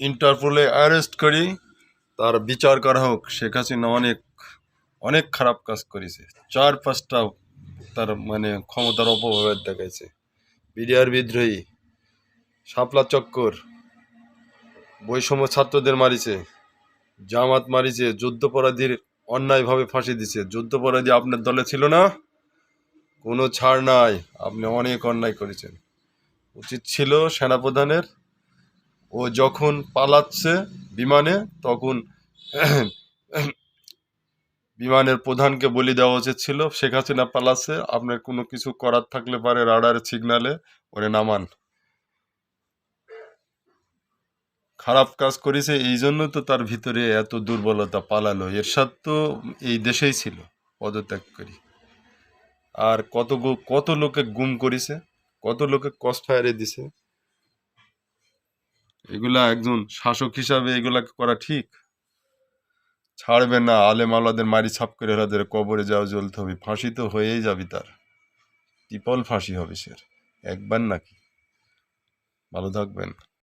ইন্টারপোলে arrest করি, তার বিচার করা হোক, শেখ হাসিনা অনেক অনেক খারাপ কাজ করেছে। চার পাঁচটা তার মানে ক্ষমতার অপব্যবহার দেখাইছে। বিডিআর বিদ্রোহী, শাপলা চক্কর, বৈষম্য ছাত্রদের মারিছে, জামাত মারিছে, যুদ্ধপরাধীর অন্যায়ভাবে ফাঁসি দিছে। যুদ্ধপরাধী আপনার দলে ছিল না? কোনো ছাড় নাই। আপনি অনেক অন্যায় করেছেন। উচিত ছিল সেনাপ্রধানের ও যখন পালাচ্ছে বিমানে, তখন বিমানের প্রধানকে বলি দেওয়া উচিত ছিল, শেখ হাসিনা পালাচ্ছে, আপনার কোনো কিছু করার থাকলে পারে রাডারের সিগনালে, ওরে নামান। খারাপ কাজ করেছে, এই জন্য তো তার ভিতরে এত দুর্বলতা পালালো। এরশাদ তো এই দেশেই ছিল, পদত্যাগ করি। আর কত কত লোকে গুম করেছে, কত লোকে কষ্ট ফায়ারে দিছে এগুলা একজন শাসক হিসাবে এগুলা করা ঠিক? ছাড়বে না, আলেম আলাদের মারি ছাপ করে এরাদের কবরে যাও, জ্বলতে হবে। ফাঁসি তো হয়েই যাবি তার। টিপল ফাঁসি হবে সের। একবার নাকি। ভালো থাকবেন।